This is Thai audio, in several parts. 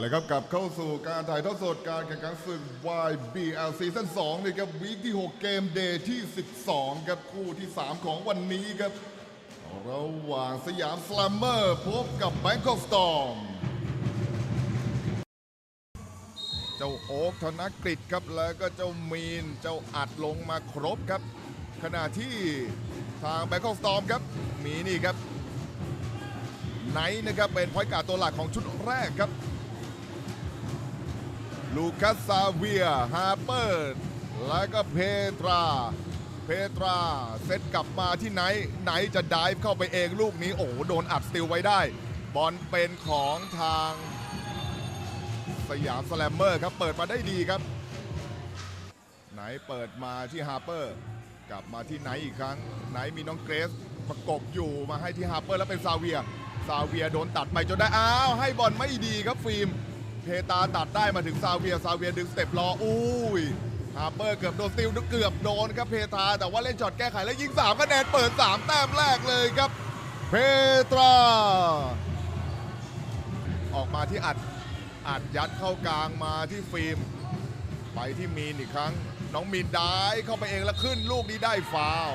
เลยครับกลับเข้าสู่การถ่ายทอดสดการแข่งขันศึก YBL ซีซั่น2นี่ครับวีคที่ 6 เกมเดย์ที่ 12 ครับคู่ที่ 3 ของวันนี้ครับ ระหว่างสยามสลัมเมอร์พบกับแบงคอกสตอมเจ้าโอ๊กธนกฤษครับแล้วก็เจ้ามีนเจ้าอัดลงมาครบครับ ขณะที่ทางแบงคอกสตอมครับ มีนี่ครับไนท์นะครับเป็นพอยต์การ์ดตัวหลักของชุดแรกครับ ลูคัสซาเวียฮาร์เปอร์แล้วก็เพตรา เพตราเซตกลับมาที่ไหนท์ไนจะดิฟเข้าไปเองลูกนี้โอ้โหโดนอัดสติลไว้ได้ บอลเป็นของทางสยามสแลมเมอร์ครับ เปิดมาได้ดีครับ ไหนเปิดมาที่ฮาร์เปอร์ กลับมาที่ไหนอีกครั้ง ไหนมีน้องเกรซประกบอยู่มาให้ที่ฮาร์เปอร์แล้วเป็นซาเวีย ซาเวียโดนตัดไปจนได้ อ้าว ให้บอลไม่ดีครับฟิล์ม เพตาตัดได้มาถึงซาเวียซาเวียดึงสเต็ปรออุ้ยฮาร์เปอร์เกือบโดนสติลเกือบโดนครับเพตาแต่ว่าเล่นช็อตแก้ไขแล้วยิง3คะแนนเปิด 3 แต้มแรกเลยครับเพตรา ออกมาที่อัดอัดยัดเข้ากลางมาที่ฟิล์ม ไปที่มีนอีกครั้ง น้องมีนได้เข้าไปเองแล้วขึ้นลูกนี้ได้ฟาว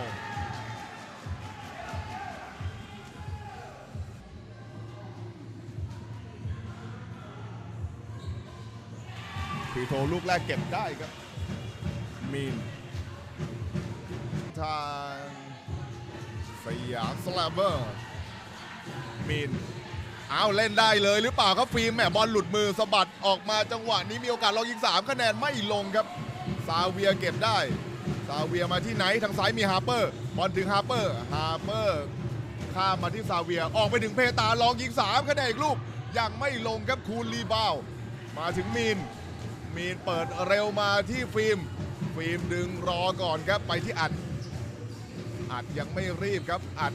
ปีโทลูกแรกเก็บได้ครับ มีนทางสยามสแลมเบอร์มีนเอาเล่นได้เลยหรือเปล่าครับฟิล์มแหมบอลหลุดมือสะบัดออกมาจังหวะนี้มีโอกาสลองยิง3คะแนนไม่ลงครับ ซาเวียเก็บได้ซาเวียมาที่ไหนทางซ้ายมีฮาร์เปอร์บอลถึงฮาร์เปอร์ฮาร์เปอร์ข้ามมาที่ซาเวียออกไปถึงเพตาลองยิง3คะแนนอีกลูกยังไม่ลงครับคูณรีบาว มาถึงมีน มีนเปิดเร็วมาที่ฟิล์ม ฟิล์มดึงรอก่อนครับไปที่อัด อัดยังไม่รีบครับ อัด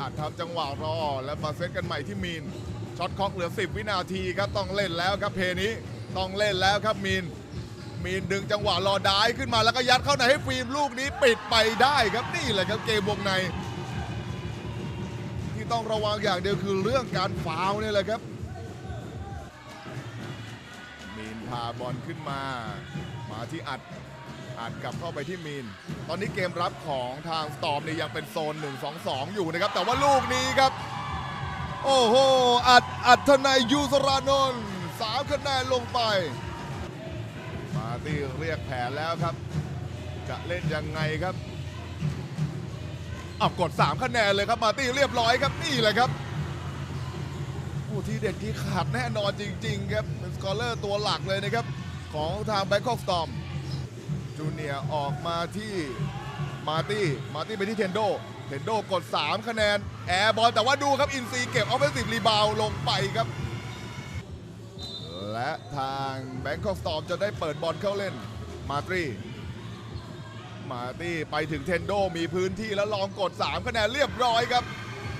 อัดทำจังหวะรอแล้วมาเซตกันใหม่ที่มีน ช็อตคอกเหลือ 10 วินาทีครับต้องเล่นแล้วครับเพลย์นี้ ต้องเล่นแล้วครับมีน มีนดึงจังหวะรอได้ขึ้นมาแล้วก็ยัดเข้าในให้ฟิล์มลูกนี้ปิดไปได้ครับนี่แหละครับเกมวงใน ที่ต้องระวังอย่างเดียวคือเรื่องการฟาวนี่แหละครับ พาบอลขึ้นมา มาที่อัดอัดกลับเข้าไปที่มีน ตอนนี้เกมรับของทางสตอมนี่ยังเป็นโซน 1-2-2 อยู่นะครับ แต่ว่าลูกนี้ครับ โอ้โห อัดอัดทนายยูสรานนท์สามคะแนนลงไป มาร์ตี้เรียกแผนแล้วครับ จะเล่นยังไงครับอ้าวกด 3 คะแนนเลยครับมาตี้เรียบร้อยครับนี่แหละครับ ทีเด็ดที่ขาดแน่นอนจริง ๆ ครับเป็นสกอร์เลอร์ตัวหลักเลยนะครับ ของทางแบงคอกสตอมจูเนียออกมาที่มาตี้มาตี้ไปที่เทนโดเทนโดกด 3 คะแนน แอร์บอลแต่ว่าดูครับ อินซีเก็บออฟเฟนซีฟรีบาวลงไปครับ และทางแบงคอกสตอมจะได้เปิดบอลเข้าเล่นมาตี้มาตี้ไปถึงเทนโดมีพื้นที่แล้วลองกด 3 คะแนนเรียบร้อยครับ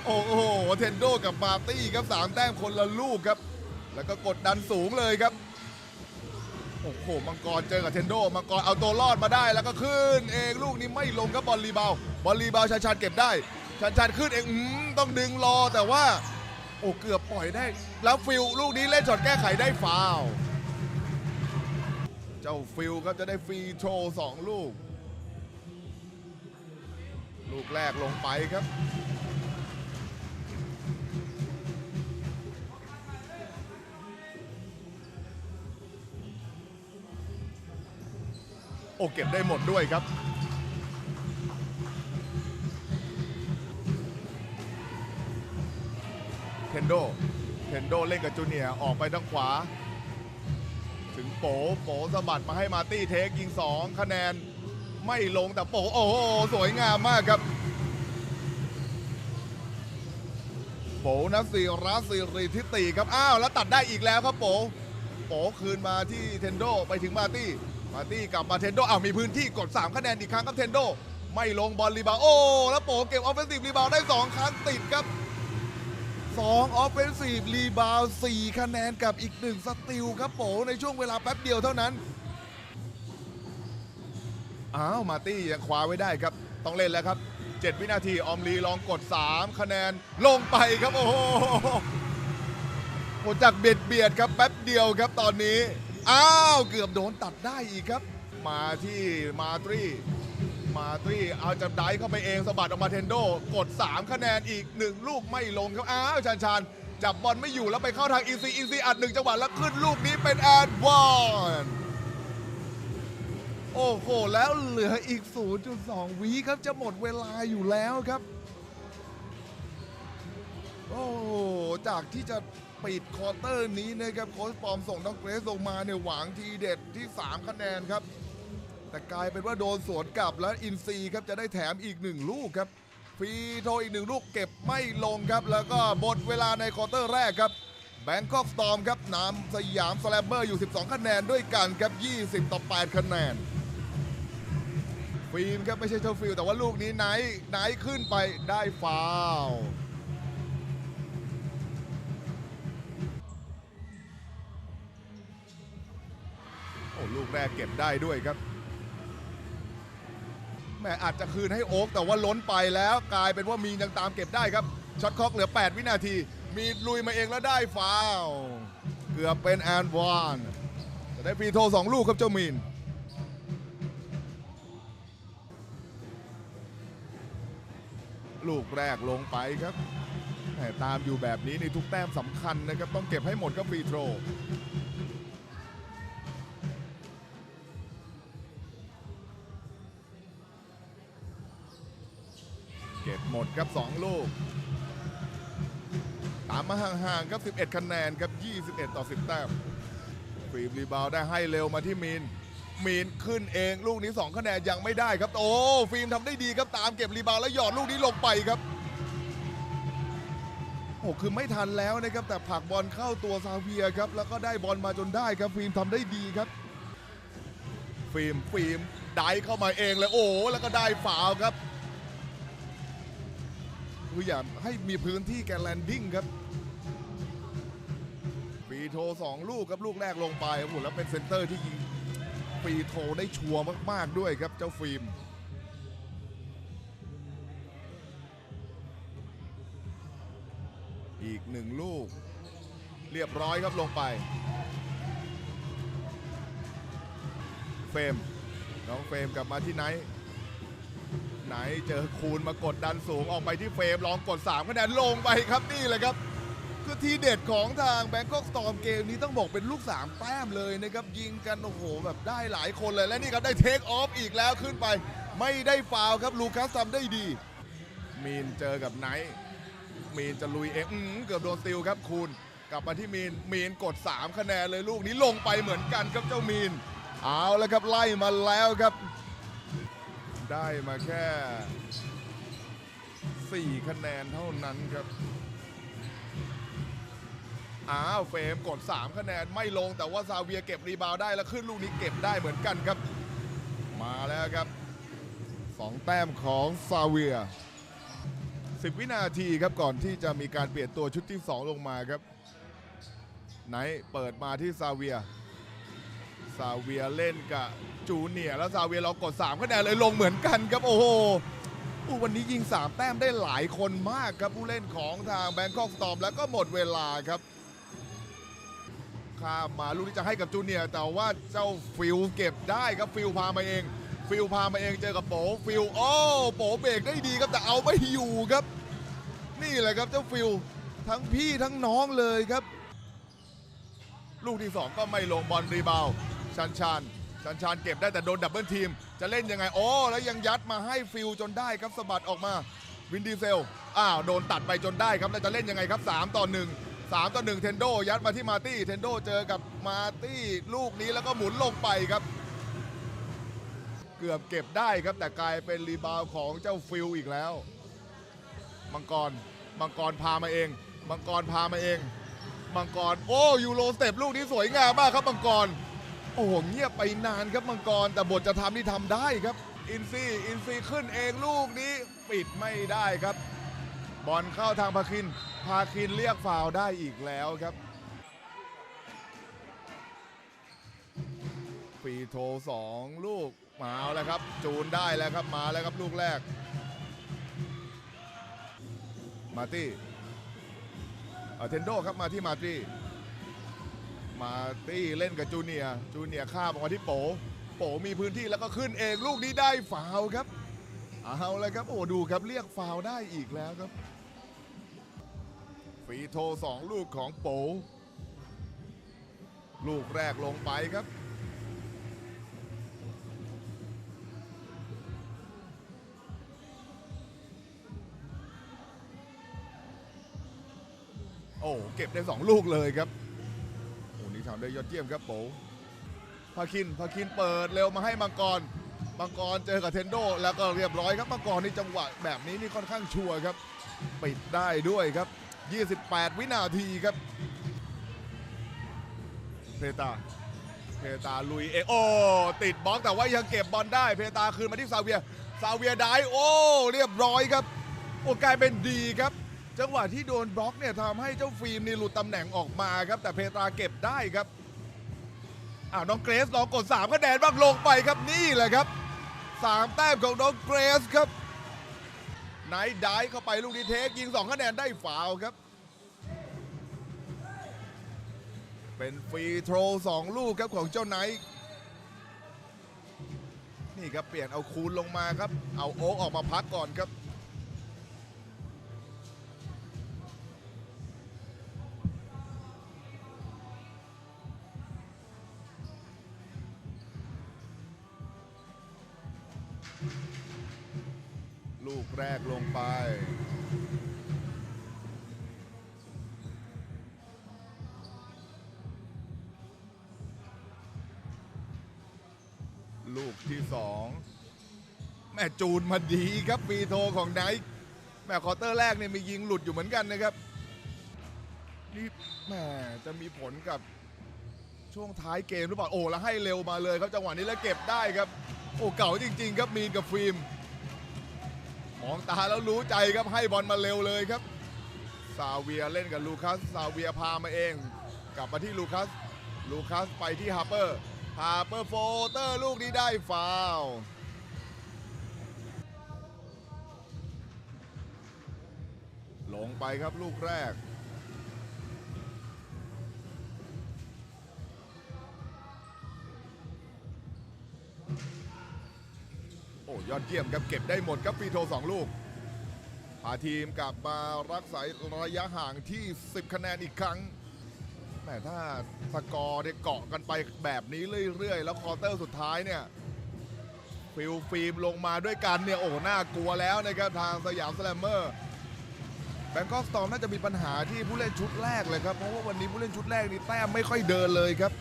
โอ้โหเทนโดกับมาร์ตี้ครับ3แต้มคนละลูกครับ แล้วก็กดดันสูงเลยครับ โอ้โห มังกรเจอกับเทนโด มังกรเอาตัวรอดมาได้แล้วก็ขึ้น เองลูกนี้ไม่ลงครับบอลรีบาวบอลรีบาวชันชันเก็บได้ชันชันขึ้นเองอต้องดึงรอแต่ว่า โอ้เกือบปล่อยได้ แล้วฟิลลูกนี้เล่นช็อตแก้ไขได้ฟาวเจ้าฟิลครับจะได้ฟรีโทรสองลูก ลูกแรกลงไปครับ เก็บได้หมดด้วยครับเทนโดเทนโดเล่นกับจูเนียร์ออกไปทางขวา ถึงโปโปสะบัดมาให้มาตี้เทคยิง 2 คะแนนไม่ลงแต่โปโอ้โหสวยงามมากครับ โปนัสีรัสซีรีทิติครับ อ้าว แล้วตัดได้อีกแล้วครับโปโปคืนมาที่เทนโดไปถึงมาตี้ มาตี้กลับมาเทนโดอ้าวมีพื้นที่กด 3 คะแนนอีกครั้งครับเทนโด ไม่ลงบอลรีบาวโอ้แล้วโปเก็บออฟเฟนซีฟรีบาวได้ 2 ครั้งติดครับ2ออฟเฟนซีฟรีบาวด์4คะแนนกับอีก 1 สติลครับโปในช่วงเวลาแป๊บเดียวเท่านั้นอ้าวมาตี้ยังคว้าไว้ได้ครับ ต้องเล่นแล้วครับ 7 วินาทีออมลีลองกด 3 คะแนนลงไปครับโอ้โหจากเบียดเบียดครับแป๊บเดียวครับตอนนี้ อ้าว เกือบโดนตัดได้อีกครับ มาที่มาตรีมาตรีเอาจับไดเข้าไปเองสะบัดออกมาเทนโด กด 3 คะแนนอีก 1 ลูกไม่ลงครับ อ้าวชานชานจับบอลไม่อยู่แล้วไปเข้าทางอีซีอีซีอัดหนึ่งจังหวะแล้วขึ้นลูกนี้เป็นแอดวานโอ้โห แล้วเหลืออีก 0.2 วิครับจะหมดเวลาอยู่แล้วครับ โอ้จากที่จะ ปิดควอเตอร์นี้นะครับโค้ชปอมส่งน้องเกรซลงมาเนี่ยหวังทีเด็ดที่ 3 คะแนนครับ แต่กลายเป็นว่าโดนสวนกลับแล้วอินซีครับจะได้แถมอีกหนึ่งลูกครับฟรีโทอีกหนึ่งลูกเก็บไม่ลงครับ แล้วก็หมดเวลาในควอเตอร์แรกครับแบงคอกสตอมครับนำสยามสแลมเบอร์อยู่ 12 คะแนนด้วยกันครับ 20 ต่อ 8 คะแนน ฟิล์มครับไม่ใช่เทอร์ฟิลแต่ว่าลูกนี้ไนท์ไนท์ขึ้นไปได้ฟาว ลูกแรกเก็บได้ด้วยครับแม่อาจจะคืนให้โอ๊กแต่ว่าล้นไปแล้วกลายเป็นว่ามีนยังตามเก็บได้ครับช็อตคล็อกเหลือ 8 วินาที มีลุยมาเองแล้วได้ฟาวเกือบเป็นแอนวานแต่ได้ฟรีโทสองลูกครับเจ้ามีนลูกแรกลงไปครับแหม่ตามอยู่แบบนี้ในทุกแต้มสำคัญนะครับ ต้องเก็บให้หมดครับฟรีโทร เก็บหมดครับ 2 ลูก ตามมาห่างๆครับ 11 คะแนนครับ 21 ต่อ 10 แต้มฟิลีบาวด์ได้ให้เร็วมาที่มีน มีนขึ้นเองลูกนี้ 2 คะแนนยังไม่ได้ครับ โอ้ฟิล์มทำได้ดีครับตามเก็บรีบาวด์แล้วหยอดลูกนี้ลงไปครับโอ้คือไม่ทันแล้วนะครับ แต่ผักบอลเข้าตัวซาเวียครับ แล้วก็ได้บอลมาจนได้ครับ ฟิล์มทำได้ดีครับ ฟิล์มฟิล์มได้เข้ามาเองเลยโอ้แล้วก็ได้ฝาวล์ครับ คืออย่าให้มีพื้นที่แกแลนดิ้งครับฟีโทสองลูกครับลูกแรกลงไปโอ้โหแล้วเป็นเซนเตอร์ที่ยิงฟีโทได้ชัวร์มาก ๆ ด้วยครับเจ้าฟิล์มอีกหนึ่งลูก เรียบร้อยครับลงไป เฟรมน้องเฟรมกลับมาที่ไนท์ ไหนเจอคูณมากดดันสูงออกไปที่เฟรมลองกด3คะแนนลงไปครับนี่เลยครับ คือทีเด็ดของทางแบง k อกสตอมเกมนี้ต้องบอกเป็นลูก 3 แต้มเลยนะครับ ยิงกันโอ้โหแบบได้หลายคนเลยและนี่ครับได้เทคออฟอีกแล้วขึ้นไป ไม่ได้ฟาวครับลูคัสทำได้ดี มีนเจอกับไนท์มีนจะลุยเองเกือบโดนติลครับคูณกลับมาที่มีน มีนกด 3 คะแนนเลยลูกนี้ลงไปเหมือนกันครับเจ้ามีน เอาแล้วครับไล่มาแล้วครับ ได้มาแค่ 4 คะแนนเท่านั้นครับอ้าวเฟรมกด 3 คะแนนไม่ลงแต่ว่าซาเวียเก็บรีบาวด์ได้แล้วขึ้นลูกนี้เก็บได้เหมือนกันครับ มาแล้วครับ 2 แต้มของซาเวีย 10 วินาทีครับก่อนที่จะมีการเปลี่ยนตัวชุดที่ 2 ลงมาครับไหนเปิดมาที่ซาเวียซาเวียเล่นกับ จูเนียร์แล้วซาเวียเรากด3คะแนนเลยลงเหมือนกันครับโอ้โหวันนี้ยิง 3 แต้มได้หลายคนมากครับผู้เล่นของทางแบงคอกสตอมแล้วก็หมดเวลาครับข้ามมาลูกที่จะให้กับจูเนียร์แต่ว่าเจ้าฟิลเก็บได้ครับฟิลพามาเอง ฟิลพามาเองเจอกับโปฟิลโอ้โปเบรกได้ดีครับแต่เอาไม่อยู่ครับ นี่แหละครับเจ้าฟิลทั้งพี่ทั้งน้องเลยครับ ลูกที่ 2 ก็ไม่ลงบอลรีบาวชันชาน ชันชานเก็บได้แต่โดนดับเบิลทีม จะเล่นยังไงโอ้แล้วยังยัดมาให้ฟิลจนได้ครับสะบัดออกมา วินดีเซล อ้าว โดนตัดไปจนได้ครับ แล้วจะเล่นยังไงครับ 3 ต่อ 1 3 ต่อ 1 เทนโด ยัดมาที่มาตี้เทนโดเจอกับมาตี้ลูกนี้แล้วก็หมุนลงไปครับ เกือบเก็บได้ครับแต่กลายเป็นรีบาวของเจ้าฟิลอีกแล้วมังกรมังกรพามาเองมังกรพามาเองมังกรโอ้ยูโรสเต็ปลูกนี้สวยงามมากครับมังกร โอ้โหเงียบไปนานครับมังกร แต่บทจะทำนี่ทำได้ครับ อินซีอินซีขึ้นเองลูกนี้ปิดไม่ได้ครับ บอลเข้าทางพาคิน พาคินเรียกฟาวได้อีกแล้วครับฟรีโทสองลูกมาแล้วครับ จูนได้แล้วครับมาแล้วครับลูกแรก มาตี้เทนโดครับมาที่มาตี้ มาตี้เล่นกับจูเนียร์จูเนียร์ข้ามออกมาที่โปโปมีพื้นที่แล้วก็ขึ้นเองลูกนี้ได้ฟาวล์ครับเอาเลยครับโอ้ดูครับเรียกฟาวล์ได้อีกแล้วครับฟีโทสองลูกของโป ลูกแรกลงไปครับ โอ้เก็บได้สองลูกเลยครับ โอ้นี่ทำได้ยอดเยี่ยมครับโปพาคินพาคินเปิดเร็วมาให้มังกรมังกรเจอกับเทนโดแล้วก็เรียบร้อยครับมังกรในจังหวะแบบนี้นี่ค่อนข้างชัวร์ครับ ปิดได้ด้วยครับ 28 วินาทีครับเพตาเพตาลุยเอโอ ติดบล็อกแต่ว่ายังเก็บบอลได้ เพตาคืนมาที่ซาเวียซาเวียได้โอ้เรียบร้อยครับ โอ้กลายเป็นดีครับ จังหวะที่โดนบล็อกเนี่ยทำให้เจ้าฟิล์มนี่หลุดตำแหน่งออกมาครับ แต่เพตราเก็บได้ครับอ้าวน้องเกรซลองกด3คะแนนบ้างลงไปครับนี่แหละครับ3แต้มของน้องเกรซครับไนท์ได้เข้าไปลูกดีเทคยิง2คะแนนได้ฟาวครับ เป็นฟรีโทร2ลูกครับของเจ้าไนท์นี่ครับเปลี่ยนเอาคูณลงมาครับ เอาโอ๊กออกมาพักก่อนครับ ลูกแรกลงไป ลูกที่สองแม่จูนมาดีครับปีโทของไนท์แม่คอเตอร์แรกเนี่ยมียิงหลุดอยู่เหมือนกันนะครับนี่แม่จะมีผลกับช่วงท้ายเกมหรือเปล่าโอ้แล้วให้เร็วมาเลยครับจังหวะนี้แล้วเก็บได้ครับ โอ้เก่าจริง ๆ ครับมีนกับฟิล์มมองตาแล้วรู้ใจครับให้บอลมาเร็วเลยครับซาเวียเล่นกับลูคัสซาเวียพามาเอง กลับมาที่ลูคัส ลูคัสไปที่ฮาร์เปอร์ฮาร์เปอร์โฟเตอร์ลูกนี้ได้ฟาวล์ลงไปครับลูกแรก ยอดเยี่ยมครับเก็บได้หมดครับฟรีโทสองลูก พาทีมกลับมารักษาระยะห่างที่ 10 คะแนนอีกครั้งแหมถ้าสกอร์เนี่ยเกาะกันไปแบบนี้เรื่อยๆ แล้วคอเตอร์สุดท้ายเนี่ยฟิลฟิล์มลงมาด้วยกันเนี่ยโอ้น่ากลัวแล้วนะครับทางสยามสแลมเมอร์แบงกอกสตอมน่าจะมีปัญหาที่ผู้เล่นชุดแรกเลยครับ เพราะว่าวันนี้ผู้เล่นชุดแรกนี่แต้มไม่ค่อยเดินเลยครับ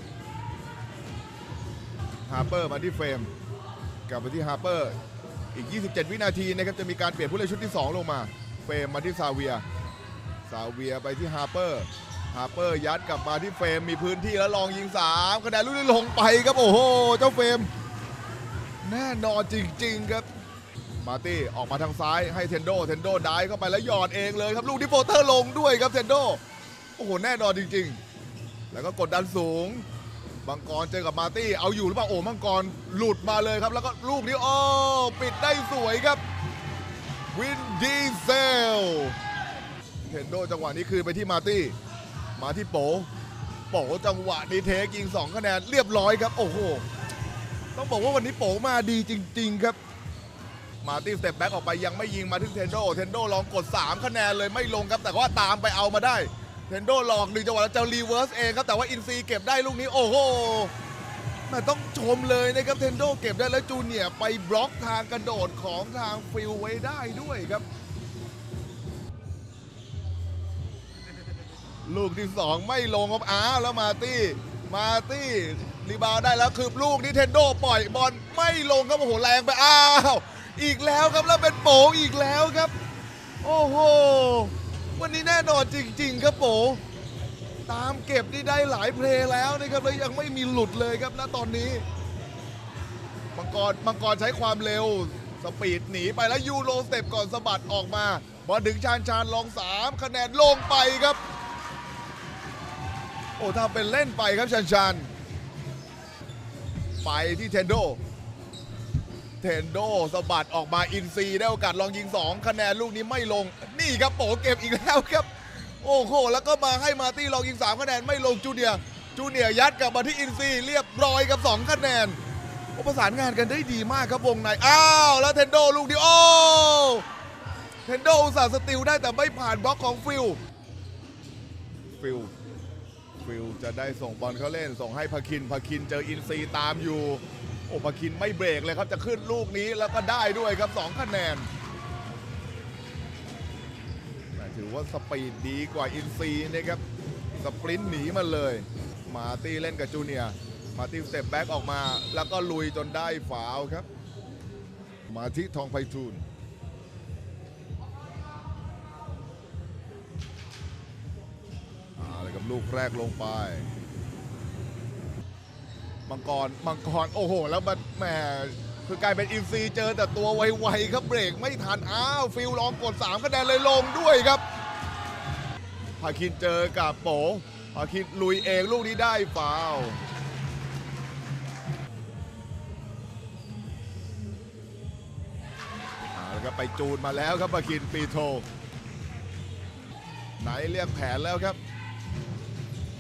ฮาร์เปอร์มาที่เฟรม กลับไปที่ฮาร์เปอร์ อีก 27 วินาทีนะครับจะมีการเปลี่ยนผู้เล่นชุดที่ 2 ลงมา เฟรมมาที่ซาเวีย ซาเวียไปที่ฮาร์เปอร์ ฮาร์เปอร์ยัดกลับมาที่เฟรมมีพื้นที่แล้วลองยิง3คะแนนลูกนี้ลงไปครับโอ้โห เจ้าเฟรมแน่นอนจริง ๆ ครับ มาตี้ออกมาทางซ้ายให้เทนโด เทนโดได้เข้าไปแล้วหยอดเองเลยครับลูกที่โปเตอร์ลงด้วยครับเทนโด โอ้โหแน่นอนจริง ๆ แล้วก็กดดันสูง มังกรเจอกับมาตี้เอาอยู่หรือเปล่าโอ้มังกรหลุดมาเลยครับ แล้วก็ลูกนี้โอ้ปิดได้สวยครับ วินดีเซลเทนโดจังหวะนี้คืนไปที่มาตี้ มาที่โปโปจังหวะนี้เทคยิง2คะแนนเรียบร้อยครับ โอ้โห ต้องบอกว่าวันนี้โปมาดีจริง ๆ ครับ มาตี้สเต็ปแบ็กออกไปยังไม่ยิงมาถึงเทนโด เทนโดลองกด 3 คะแนนเลยไม่ลงครับ แต่ว่าตามไปเอามาได้ เทนโดหลอกหนึ่งจังหวะแล้วจะรีเวิร์สเองครับ แต่ว่าอินซีเก็บได้ลูกนี้โอ้โหแม่ต้องชมเลยนะครับเทนโดเก็บได้แล้วจูเนียร์ไปบล็อกทางกระโดดของทางฟิลไว้ได้ด้วยครับ ลูกที่2ไม่ลงครับอ้าวแล้วมาตี้ มาตี้รีบาวได้แล้วคือลูกนี้เทนโดปล่อยบอลไม่ลงครับโอ้โหแรงไปอ้าวอีกแล้วครับแล้วเป็นโปอีกแล้วครับ โอ้โห วันนี้แน่นอนจริง ๆ ครับโปตามเก็บนี่ได้หลายเพลย์แล้วนะครับแล้วยังไม่มีหลุดเลยครับณตอนนี้ มังกรมังกรใช้ความเร็ว สปีดหนีไปแล้วยูโรสเต็ปก่อนสะบัดออกมาบอลถึงชานชานลอง 3 คะแนนลงไปครับ โอ้ถ้าเป็นเล่นไปครับชานชานไปที่เทนโดเทนโดสะบัดออกมาอินซีได้โอกาสลองยิง 2 คะแนนลูกนี้ไม่ลง นี่ครับโปเก็บอีกแล้วครับ โอ้โห แล้วก็มาให้มาตี้ลองยิง3คะแนนไม่ลงจูเนียจูเนียยัดกลับมาที่อินซีเรียบร้อยกับ 2 คะแนนโอ้ประสานงานกันได้ดีมากครับวงใน อ้าว แล้วเทนโดลูกเดียวโอ้เทนโดอุตส่าห์สติลได้แต่ไม่ผ่านบล็อกของฟิลฟิลฟิลจะได้ส่งบอลเขาเล่นส่งให้พาคินพาคินเจออินซีตามอยู่ โอ้พาคินไม่เบรกเลยครับจะขึ้นลูกนี้แล้วก็ได้ด้วยครับ 2 คะแนน ถือว่าสปีดดีกว่าอินซีนะครับ สปรินต์หนีมาเลย มาตี้เล่นกับจูเนียมาตี้สเต็ปแบ็กออกมา แล้วก็ลุยจนได้ฝาวครับ มาที่ทองไพฑูรย์อาเลยกับลูกแรกลงไป มังกร มังกร โอ้โห แล้วมันแหมคือกลายเป็นอินซีเจอแต่ตัวไวๆครับเบรกไม่ทัน อ้าว ฟิลลองกด3คะแนนเลยลงด้วยครับาคินเจอกับโปพาคินลุยเองลูกนี้ได้ฟาวล์เอาละครับไปจูนมาแล้วครับพาคินปีโท ไหนเรียกแผนแล้วครับ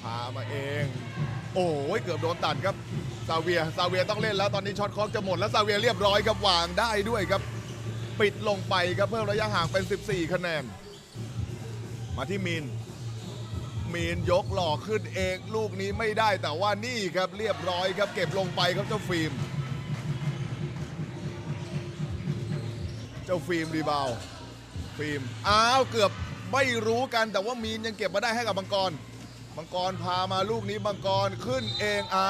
พามาเอง โอ้ยเกือบโดนตัดครับซาเวียซาเวียต้องเล่นแล้วตอนนี้ช็อตคล็อกจะหมดแล้วซาเวียเรียบร้อยครับวางได้ด้วยครับ ปิดลงไปครับเพิ่มระยะห่างเป็น 14 คะแนน มาที่มีน มีนยกหล่อขึ้นเองลูกนี้ไม่ได้แต่ว่านี่ครับเรียบร้อยครับเก็บลงไปครับเจ้าฟิล์ม เจ้าฟิล์มรีบาวฟิล์มอ้าวเกือบไม่รู้กันแต่ว่ามีนยังเก็บมาได้ให้กับมังกรมังกรพามาลูกนี้มังกรขึ้นเองอ่า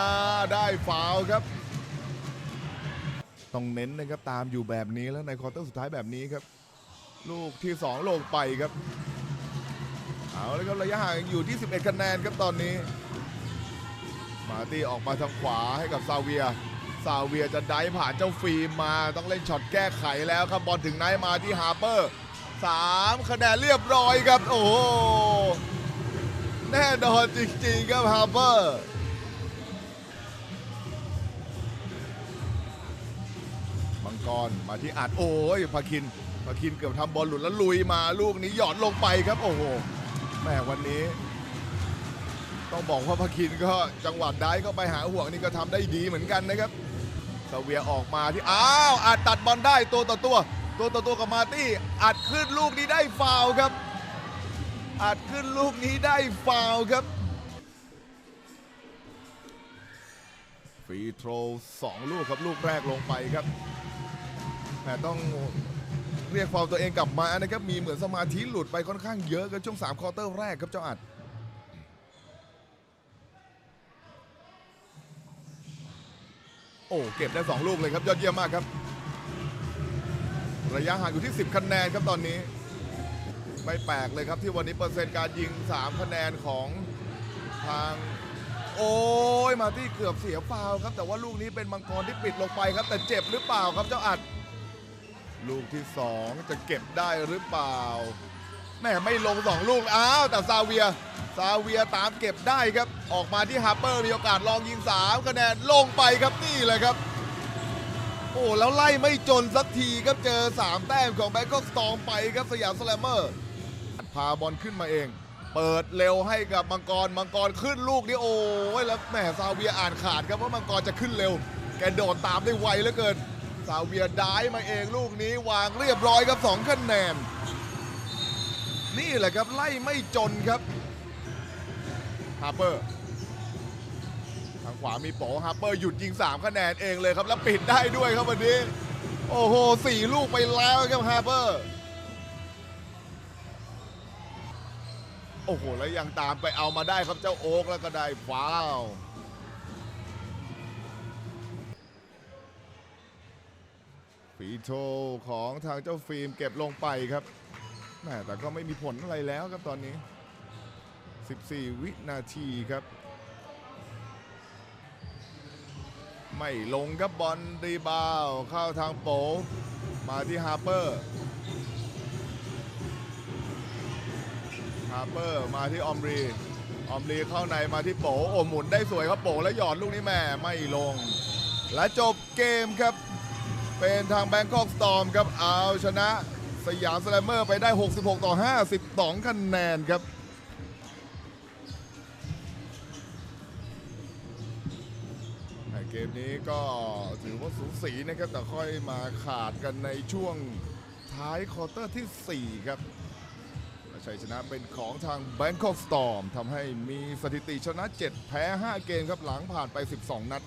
ได้ฟาวครับ ต้องเน้นนะครับตามอยู่แบบนี้แล้วในควอเตอร์สุดท้ายแบบนี้ครับ ลูกที่ 2 ลงไปครับ เอาแล้วครับระยะห่างยังอยู่ที่ 11 คะแนนครับตอนนี้ มาตี้ออกมาทางขวาให้กับซาเวีย ซาเวียจะได้ผ่านเจ้าฟิล์มมาต้องเล่นช็อตแก้ไขแล้วครับบอลถึงไนท์มาที่ฮาร์เปอร์สามคะแนนเรียบร้อยครับ โอ้โหแน่นอนจริงๆครับฮาร์เปอร์มังกรมาที่อัดโอ้ยพาคินพาคินเกือบทำบอลหลุดแล้วลุยมาลูกนี้หยอดลงไปครับโอ้โห แม่วันนี้ ต้องบอกว่าพาคินก็จังหวะได้เข้าไปหาห่วงนี่ก็ทำได้ดีเหมือนกันนะครับซาเวียออกมาที่อ้าวอัดตัดบอลได้ตัวต่อตัว ตัวต่อตัวกับมาตี้อัดขึ้นลูกนี้ได้ฟาวครับอัดขึ้นลูกนี้ได้ฟาวครับฟรีโทรสองลูกครับลูกแรกลงไปครับแต่ต้อง เรียกฟาวตัวเองกลับมานะครับ มีเหมือนสมาธิหลุดไปค่อนข้างเยอะครับช่วง3ควอเตอร์แรกครับเจ้าอัดโอ้เก็บได้ 2 ลูกเลยครับ ยอดเยี่ยมมากครับ ระยะห่างอยู่ที่ 10 คะแนนครับตอนนี้ ไม่แปลกเลยครับที่วันนี้เปอร์เซ็นต์การยิง 3 คะแนนของทาง โอ้ยมาที่เกือบเสียฟาวครับ แต่ว่าลูกนี้เป็นมังกรที่ปิดลงไปครับ แต่เจ็บหรือเปล่าครับเจ้าอัด ลูกที่ 2 จะเก็บได้หรือเปล่าแม่ไม่ลง 2 ลูกอ้าวแต่ซาเวียซาเวียตามเก็บได้ครับ ออกมาที่ฮาร์เปอร์มีโอกาสลองยิง3คะแนนลงไปครับนี่เลยครับ โอ้แล้วไล่ไม่จนสักทีครับเจอ 3 แต้มของแบงคอกสตอมไปครับสยามสแลมเมอร์พาบอลขึ้นมาเอง เปิดเร็วให้กับมังกรมังกรขึ้นลูกนี้โอ้ยแล้วแหมซาเวียอ่านขาดครับว่ามังกรจะขึ้นเร็ว แกโดดตามได้ไวเหลือเกิน ซาเวียได้มาเองลูกนี้วางเรียบร้อยครับ2คะแนน นี่แหละครับไล่ไม่จนครับฮาร์เปอร์ทางขวามีโปฮาร์เปอร์หยุดยิง 3 คะแนนเองเลยครับแล้วปิดได้ด้วยครับวันนี้ โอ้โหสี่ลูกไปแล้วครับฮาร์เปอร์โอ้โห แล้วยังตามไปเอามาได้ครับเจ้าโอ๊กแล้วก็ได้ฟาว ฟีโทของทางเจ้าฟิล์มเก็บลงไปครับแม่แต่ก็ไม่มีผลอะไรแล้วครับตอนนี้ 14 วินาทีครับ ไม่ลงครับบอลรีบาวเข้าทางโปมาที่ฮาร์เปอร์ฮาร์เปอร์มาที่ออมรีออมรีเข้าในมาที่โปโอหมุนได้สวยครับโปแล้วหยอดลูกนี้แม่ไม่ลง และจบเกมครับ เป็นทางแบงคอกสตอมครับเอาชนะสยามสแลมเมอร์ไปได้ 66 ต่อ 52 คะแนนครับ เกมนี้ก็ถือว่าสูสีนะครับ แต่ค่อยมาขาดกันในช่วงท้ายควอเตอร์ที่ 4 ครับชัยชนะเป็นของทาง Bangkok Storm ทำให้มีสถิติชนะ 7 แพ้ 5 เกมครับหลังผ่านไป 12 นัด